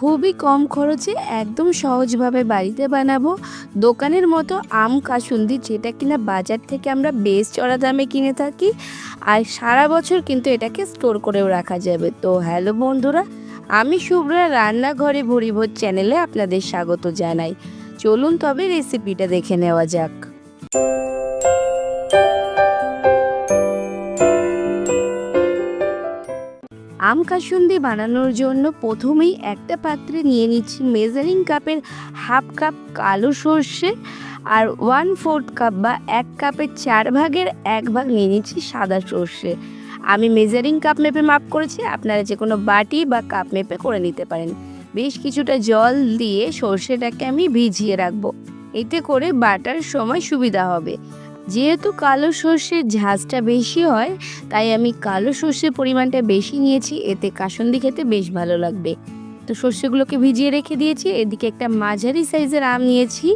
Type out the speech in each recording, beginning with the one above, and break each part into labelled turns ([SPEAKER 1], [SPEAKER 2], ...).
[SPEAKER 1] খুবই কম খরচে একদম সহজভাবে বাড়িতে বানাবো। দোকানের মতো আম কাসুন্দি যেটা কিনা বাজার থেকে আমরা বেশ চড়া দামে কিনে থাকি। আর সারা বছর কিন্তু এটাকে স্টোর করেও রাখা যাবে। তো হ্যালো বন্ধুরা, আমি শুভ্রা রান্নাঘরে ভরিভোজ চ্যানেলে আপনাদের স্বাগত জানাই। চলুন তবে রেসিপিটা দেখে নেওয়া যাক। আম কাসুন্দি বানানোর জন্য প্রথমেই একটা পাত্রে নিয়ে নিচ্ছি মেজারিং কাপের হাফ কাপ কালো সর্ষে আর ওয়ান ফোর্থ কাপ বা এক কাপের চার ভাগের এক ভাগ নিয়ে নিচ্ছি সাদা সর্ষে। আমি মেজারিং কাপ মেপে মাপ করেছি, আপনারা যে কোনো বাটি বা কাপ মেপে করে নিতে পারেন। বেশ কিছুটা জল দিয়ে সর্ষেটাকে আমি ভিজিয়ে রাখব। এতে করে বাটার সময় সুবিধা হবে। যেহেতু কালো সর্ষের ঝাঁজটা বেশি হয়, তাই আমি কালো সর্ষের পরিমাণটা বেশি নিয়েছি। এতে কাসন্দি খেতে বেশ ভালো লাগবে। তো সর্ষেগুলোকে ভিজিয়ে রেখে দিয়েছি। এদিকে একটা মাঝারি সাইজের আম নিয়েছি।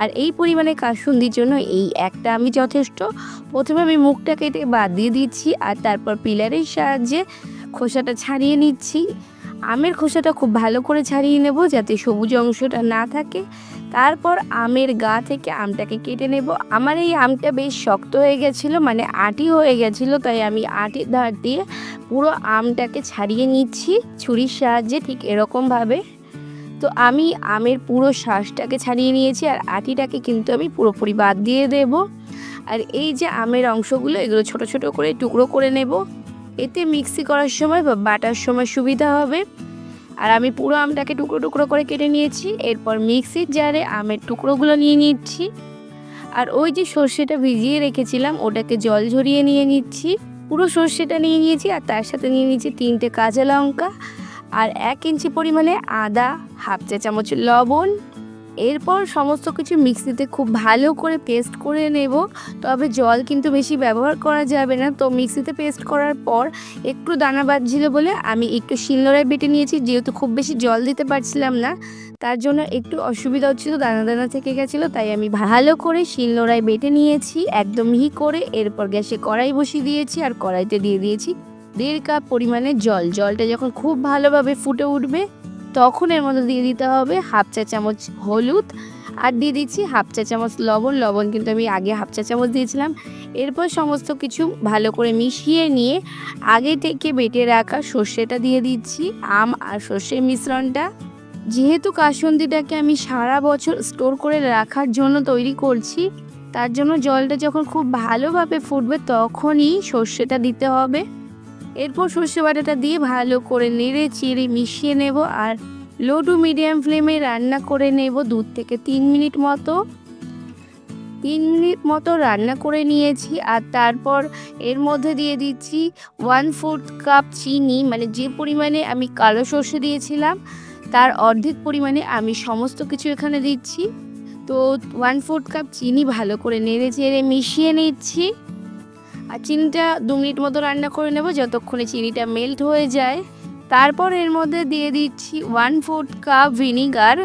[SPEAKER 1] আর এই পরিমাণে কাসুন্দির জন্য এই একটা আমি যথেষ্ট। প্রথমে আমি মুখটা কেটে বাদ দিয়ে দিচ্ছি আর তারপর পিলারের সাহায্যে খোসাটা ছাড়িয়ে নিচ্ছি। আমের খোসাটা খুব ভালো করে ছাড়িয়ে নেব যাতে সবুজ অংশটা না থাকে। তারপর আমের গা থেকে আমটাকে কেটে নেব। আমার এই আমটা বেশ শক্ত হয়ে গেছিল মানে আটি হয়ে গেছিল, তাই আমি আটির ধার দিয়ে পুরো আমটাকে ছাড়িয়ে নিচ্ছি ছুরির সাহায্যে ঠিক এরকমভাবে। তো আমি আমের পুরো শ্বাসটাকে ছাড়িয়ে নিয়েছি আর আটিটাকে কিন্তু আমি পুরোপুরি বাদ দিয়ে দেব। আর এই যে আমের অংশগুলো, এগুলো ছোট ছোট করে টুকরো করে নেব। এতে মিক্সি করার সময় বা বাটার সময় সুবিধা হবে। আর আমি পুরো আমটাকে টুকরো টুকরো করে কেটে নিয়েছি, এরপর মিক্সির জারে আমের টুকরোগুলো নিয়ে নিচ্ছি। আর ওই যে সর্ষেটা ভিজিয়ে রেখেছিলাম, ওটাকে জল ঝরিয়ে নিয়ে নিচ্ছি। পুরো সর্ষেটা নিয়ে নিয়েছি আর তার সাথে নিয়ে নিয়েছি তিনটে কাঁচা লঙ্কা আর এক ইঞ্চি পরিমাণে আদা, হাফ চা চামচ লবণ এরপর সমস্ত কিছু মিক্সিতে খুব ভালো করে পেস্ট করে নেব। তবে জল কিন্তু বেশি ব্যবহার করা যাবে না। তো মিক্সিতে পেস্ট করার পর একটু দানা বাজছিল বলে আমি একটু শিলনোড়ায় বেটে নিয়েছি। যেহেতু খুব বেশি জল দিতে পারছিলাম না, তার জন্য একটু অসুবিধা হচ্ছিল, দানা দানা থেকে গেছিল, তাই আমি ভালো করে শিলনোড়ায় বেটে নিয়েছি একদম মিহি করে। এরপর গ্যাসে কড়াই বসিয়ে দিয়েছি আর কড়াইতে দিয়ে দিয়েছি দেড় কাপ পরিমাণে জল। জলটা যখন খুব ভালোভাবে ফুটে উঠবে তখন এর মধ্যে দিয়ে দিতে হবে হাফ চা চামচ হলুদ আর দিয়ে দিচ্ছি হাফ চা চামচ লবণ। লবণ কিন্তু আমি আগে হাফ চা চামচ দিয়েছিলাম। এরপর সমস্ত কিছু ভালো করে মিশিয়ে নিয়ে আগে থেকে বেটে রাখা সর্ষেটা দিয়ে দিচ্ছি, আম আর সর্ষের মিশ্রণটা। যেহেতু কাসন্দিটাকে আমি সারা বছর স্টোর করে রাখার জন্য তৈরি করছি, তার জন্য জলটা যখন খুব ভালোভাবে ফুটবে তখনই সর্ষেটা দিতে হবে। এরপর সর্ষে বাটাটা দিয়ে ভালো করে নেড়ে চিড়ে মিশিয়ে নেব আর লো টু মিডিয়াম ফ্লেমে রান্না করে নেব দু থেকে তিন মিনিট মতো। তিন মিনিট মতো রান্না করে নিয়েছি আর তারপর এর মধ্যে দিয়ে দিচ্ছি ওয়ান ফোর্থ কাপ চিনি। মানে যে পরিমাণে আমি কালো সর্ষে দিয়েছিলাম, তার অর্ধেক পরিমাণে আমি সমস্ত কিছু এখানে দিচ্ছি। তো ওয়ান ফোর্থ কাপ চিনি ভালো করে নেড়ে চেড়ে মিশিয়ে নিচ্ছি। আর চিনিটা দু মিনিট মতো রান্না করে নেব যতক্ষণে চিনিটা মেল্ট হয়ে যায়। তারপর এর মধ্যে দিয়ে দিচ্ছি ওয়ান ফোর্থ কাপ ভিনিগার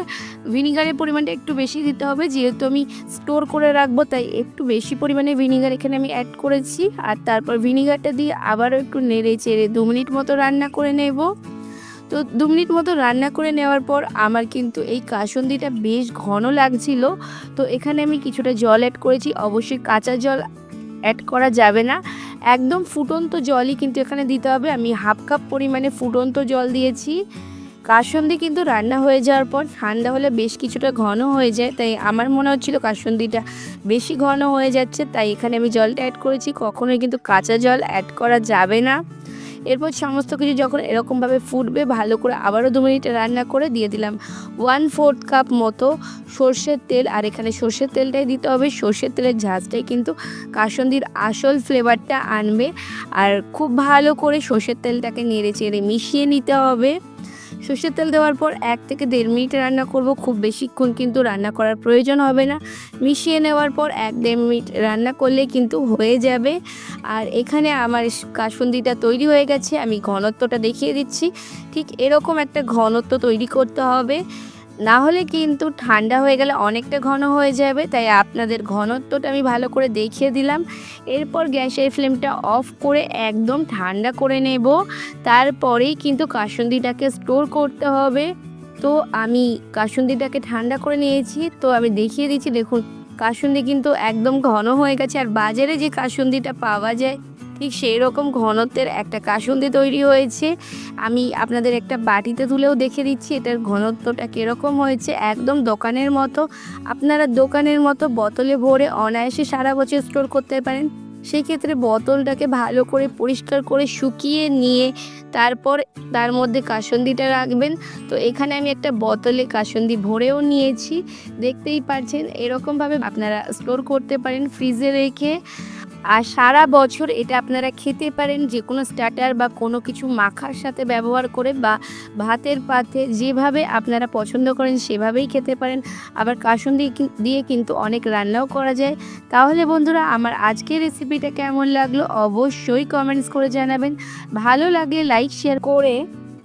[SPEAKER 1] ভিনিগারের পরিমাণটা একটু বেশি দিতে হবে, যেহেতু আমি স্টোর করে রাখব, তাই একটু বেশি পরিমাণে ভিনিগার এখানে আমি অ্যাড করেছি। আর তারপর ভিনিগারটা দিয়ে আবারও একটু নেড়ে চেড়ে দু মিনিট মতো রান্না করে নেব। তো দু মিনিট মতো রান্না করে নেওয়ার পর আমার কিন্তু এই কাসন্দিটা বেশ ঘন লাগছিল। তো এখানে আমি কিছুটা জল অ্যাড করেছি, অবশ্যই কাঁচা জল অ্যাড করা যাবে না। একদম ফুটন্ত জলই কিন্তু এখানে দিতে হবে। আমি হাফ কাপ পরিমাণে ফুটন্ত জল দিয়েছি। কাসন্দি কিন্তু রান্না হয়ে যাওয়ার পর ঠান্ডা হলে বেশ কিছুটা ঘন হয়ে যায়, তাই আমার মনে হচ্ছিল কাসন্দিটা বেশি ঘন হয়ে যাচ্ছে, তাই এখানে আমি জলটা অ্যাড করেছি। কখনোই কিন্তু কাঁচা জল অ্যাড করা যাবে না। এরপর সমস্ত কিছু যখন এরকমভাবে ফুটবে, ভালো করে আবারও দু মিনিট রান্না করে দিয়ে দিলাম। ওয়ান ফোর্থ কাপ মতো সর্ষের তেল, আর এখানে সর্ষের তেলটাই দিতে হবে। সর্ষের তেলের ঝাঁজটাই কিন্তু কাসন্দির আসল ফ্লেভারটা আনবে। আর খুব ভালো করে সর্ষের তেলটাকে নেড়ে চেড়ে মিশিয়ে নিতে হবে। সর্ষের তেল দেওয়ার পর এক থেকে দেড় মিনিট রান্না করব। খুব বেশিক্ষণ কিন্তু রান্না করার প্রয়োজন হবে না। মিশিয়ে নেওয়ার পর এক দেড় মিনিট রান্না করলে কিন্তু হয়ে যাবে। আর এখানে আমার কাসুন্দিটা তৈরি হয়ে গেছে। আমি ঘনত্বটা দেখিয়ে দিচ্ছি। ঠিক এরকম একটা ঘনত্ব তৈরি করতে হবে। না হলে কিন্তু ঠান্ডা হয়ে গেলে অনেকটা ঘন হয়ে যাবে, তাই আপনাদের ঘনত্বটা আমি ভালো করে দেখিয়ে দিলাম। এরপর গ্যাসের ফ্লেমটা অফ করে একদম ঠান্ডা করে নেব। তারপরেই কিন্তু কাসুন্দিটাকে স্টোর করতে হবে। তো আমি কাসুন্দিটাকে ঠান্ডা করে নিয়েছি, তো আমি দেখিয়ে দিচ্ছি, দেখুন, কাসুন্দি কিন্তু একদম ঘন হয়ে গেছে। আর বাজারে যে কাসুন্দিটা পাওয়া যায় ঠিক সেই রকম ঘনত্বের একটা কাসুন্দি তৈরি হয়েছে। আমি আপনাদের একটা বাটিতে তুলেও দেখে দিচ্ছি এটার ঘনত্বটা কীরকম হয়েছে। একদম দোকানের মতো। আপনারা দোকানের মতো বোতলে ভরে অনায়াসে সারা বছর স্টোর করতে পারেন। সেই ক্ষেত্রে বোতলটাকে ভালো করে পরিষ্কার করে শুকিয়ে নিয়ে তারপর তার মধ্যে কাসন্দিটা রাখবেন। তো এখানে আমি একটা বোতলে কাসন্দি ভরেও নিয়েছি। দেখতেই পারছেন এরকমভাবে আপনারা স্টোর করতে পারেন ফ্রিজে রেখে। আর সারা বছর এটা আপনারা খেতে পারেন যে কোনো স্টার্টার বা কোনো কিছু মাখার সাথে ব্যবহার করে বা ভাতের পাতে যেভাবে আপনারা পছন্দ করেন সেভাবেই খেতে পারেন। আবার কাসুন্দি কি- দিয়ে কিন্তু অনেক রান্নাও করা যায়। তাহলে বন্ধুরা, আমার আজকের রেসিপিটা কেমন লাগল? অবশ্যই কমেন্টস করে জানাবেন। ভালো লাগলে লাইক শেয়ার করে